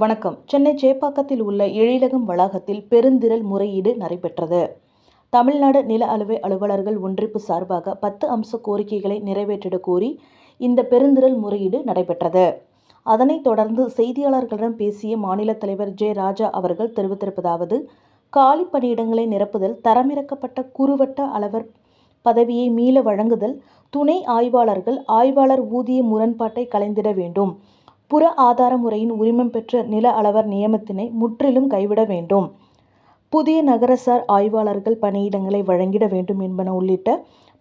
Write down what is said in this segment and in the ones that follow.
வணக்கம் சென்னை சேப்பாக்கத்தில் உள்ள எழிலகம் வளாகத்தில் பெருந்திரள் முறையீடு நடைபெற்றது. தமிழ்நாடு நில அளவை அலுவலர்கள் ஒன்றிப்பு சார்பாக பத்து அம்ச கோரிக்கைகளை நிறைவேற்றிட கோரி இந்த பெருந்திரள் முறையீடு நடைபெற்றது. அதனைத் தொடர்ந்து செய்தியாளர்களிடம் பேசிய மாநில தலைவர் ஜெ. ராஜா அவர்கள் தெரிவித்திருப்பதாவது காலி பணியிடங்களை நிரப்புதல் தரமிறக்கப்பட்ட குறுவட்ட அளவர் பதவியை மீள வழங்குதல் துணை ஆய்வாளர்கள் ஆய்வாளர் ஊதிய முரண்பாட்டை களைந்திட வேண்டும் புற ஆதார முறையின் உரிமம் பெற்ற நில அளவர் நியமத்தினை முற்றிலும் கைவிட வேண்டும் புதிய நகரசார் ஆய்வாளர்கள் பணியிடங்களை வழங்கிட வேண்டும் என்பன உள்ளிட்ட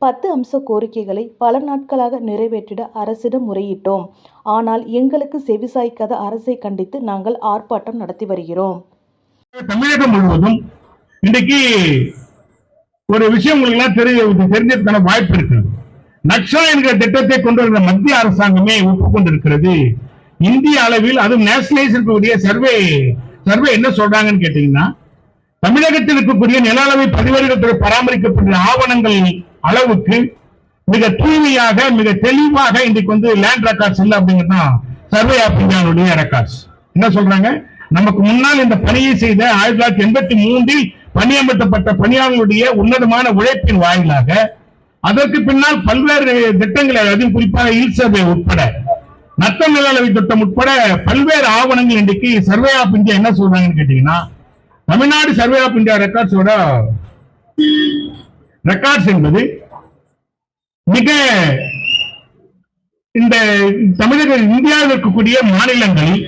பத்து அம்ச கோரிக்கைகளை பல நாட்களாக நிறைவேற்றிட அரசிடம் முறையிட்டோம். ஆனால் எங்களுக்கு செவிசாய்க்காத அரசை கண்டித்து நாங்கள் ஆர்ப்பாட்டம் நடத்தி வருகிறோம். தமிழகம் முழுவதும் இன்றைக்கு ஒரு விஷயம் உங்களுக்கு தெரிய தெரிஞ்சதுக்கான வாய்ப்பு இருக்கு நக்ஷா என்கிற திட்டத்தை கொண்டு வந்த மத்திய அரசாங்கமே ஒப்புக்கொண்டிருக்கிறது இந்திய அளவில் அதுவும் நேஷனலைஸ் இருக்கக்கூடிய சர்வே சர்வே என்ன சொல்றாங்கன்னு கேட்டீங்கன்னா தமிழகத்தில் இருக்கக்கூடிய நில அளவை பதிவேடுகள் பராமரிக்கப்படுகிற ஆவணங்கள் அளவுக்கு மிக தூய்மையாக மிக தெளிவாக இன்றைக்கு வந்து லேண்ட் ரெக்கார்ட்ஸ் இல்லை அப்படிங்கிறது சர்வே ஆஃப் இந்தியாவுடைய ரெக்கார்ட்ஸ் என்ன சொல்றாங்க? நமக்கு முன்னால் இந்த பணியை செய்த ஆயிரத்தி தொள்ளாயிரத்தி எண்பத்தி மூன்றில் பணியமர்த்தப்பட்ட பணியாளர்களுடைய உன்னதமான உழைப்பின் வாயிலாக அதற்கு பின்னால் பல்வேறு திட்டங்களை அதில் குறிப்பாக இல் சர்வே உட்பட நத்த மேலாளவை திட்டம் உட்பட பல்வேறு ஆவணங்கள் இன்றைக்கு சர்வே ஆஃப் இந்தியா என்ன சொல்றாங்கன்னு கேட்டீங்கன்னா தமிழ்நாடு சர்வே ஆஃப் இந்தியா ரெக்கார்ட்ஸோட ரெக்கார்ட்ஸ் என்பது மிக இந்த தமிழக இந்தியாவில் இருக்கக்கூடிய மாநிலங்களில்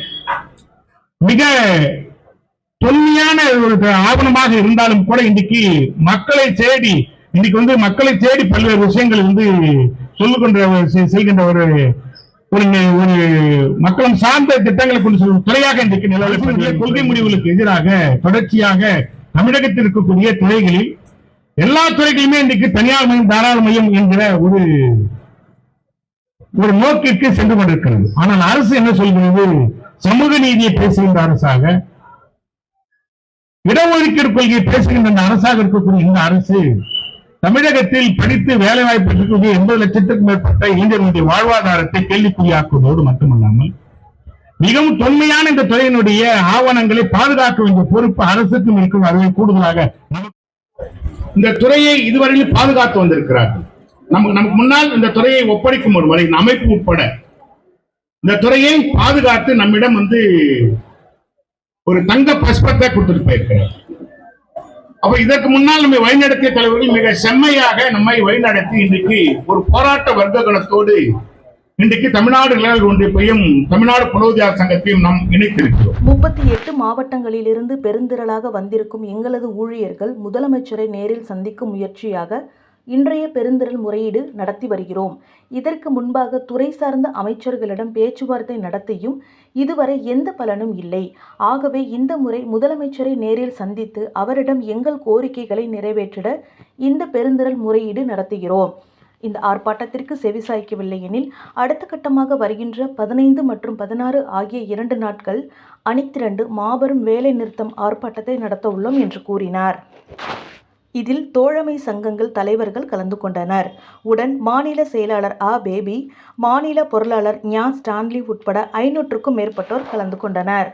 மிக தொன்மையான ஒரு ஆவணமாக இருந்தாலும் கூட இன்னைக்கு மக்களை தேடி இன்னைக்கு வந்து மக்களை தேடி பல்வேறு விஷயங்கள் வந்து சொல்லுகின்ற செய்கின்ற ஒரு ஒரு ஒரு மக்களும் சார்ந்த திட்டங்களை கொண்டு செல்லும் துறையாக இன்றைக்கு நிலவரக்கூடிய கொள்கை முடிவுகளுக்கு எதிராக தொடர்ச்சியாக தமிழகத்தில் இருக்கக்கூடிய துறைகளில் எல்லா துறைகளுமே இன்றைக்கு தனியார் மையம் தாராள மையம் என்கிற ஒரு ஒரு நோக்கிற்கு சென்று கொண்டிருக்கிறது. ஆனால் அரசு என்ன சொல்கிறது? சமூக நீதியை பேசுகின்ற அரசாக இடஒதுக்கீடு கொள்கையை பேசுகின்ற அரசாக இருக்கக்கூடிய இந்த அரசு தமிழகத்தில் படித்து வேலை வாய்ப்பு இருக்கக்கூடிய எண்பது லட்சத்திற்கும் மேற்பட்ட இளைஞர்களுடைய வாழ்வாதாரத்தை கேள்விக்குறியாக்குவதோடு மட்டுமல்லாமல் மிகவும் தொன்மையான இந்த துறையினுடைய ஆவணங்களை பாதுகாக்க வேண்டிய பொறுப்பு அரசுக்கும் இருக்கும். அதுவே கூடுதலாக இந்த துறையை இதுவரையில் பாதுகாத்து வந்திருக்கிறார்கள். நமக்கு நமக்கு முன்னால் இந்த துறையை ஒப்படைக்கும் ஒரு வரை அமைப்பு உட்பட. இந்த துறையை பாதுகாத்து நம்மிடம் வந்து ஒரு தங்க பஸ்பத்தை கொடுத்துட்டு போயிருக்கிறார். அப்ப இதற்கு முன்னால் நம்மை வழிநடத்திய தலைவர்கள் மிக செம்மையாக நம்மை வழிநடத்தி இன்றைக்கு ஒரு போராட்ட வர்க்க கணத்தோடு இன்றைக்கு தமிழ்நாடு நிழல் ஒன்றியப்பையும் தமிழ்நாடு புலோதியார் சங்கத்தையும் நாம் இணைத்திருக்கிறோம். முப்பத்தி எட்டு மாவட்டங்களிலிருந்து பெருந்திரளாக வந்திருக்கும் எங்களது ஊழியர்கள் முதலமைச்சரை நேரில் சந்திக்கும் முயற்சியாக இன்றைய பெருந்திரள் முறையீடு நடத்தி வருகிறோம். இதற்கு முன்பாக துறை சார்ந்த அமைச்சர்களிடம் பேச்சுவார்த்தை நடத்தியும் இதுவரை எந்த பலனும் இல்லை. ஆகவே இந்த முறை முதலமைச்சரை நேரில் சந்தித்து அவரிடம் எங்கள் கோரிக்கைகளை நிறைவேற்றிட இந்த பெருந்திரள் முறையீடு நடத்துகிறோம். இந்த ஆர்ப்பாட்டத்திற்கு செவிசாய்க்கவில்லை எனில் அடுத்த கட்டமாக வருகின்ற பதினைந்து மற்றும் பதினாறு ஆகிய இரண்டு நாட்கள் அணித்திரண்டு மாபெரும் வேலை நிறுத்தம் ஆர்ப்பாட்டத்தை நடத்த உள்ளோம் என்று கூறினார். இதில் தோழமை சங்கங்கள் தலைவர்கள் கலந்து கொண்டனர். உடன் மாநில செயலாளர் ஆ. பேபி மாநில பொருளாளர் ஞா ஸ்டான்லி உட்பட ஐநூற்றுக்கும் மேற்பட்டோர் கலந்து கொண்டனர்.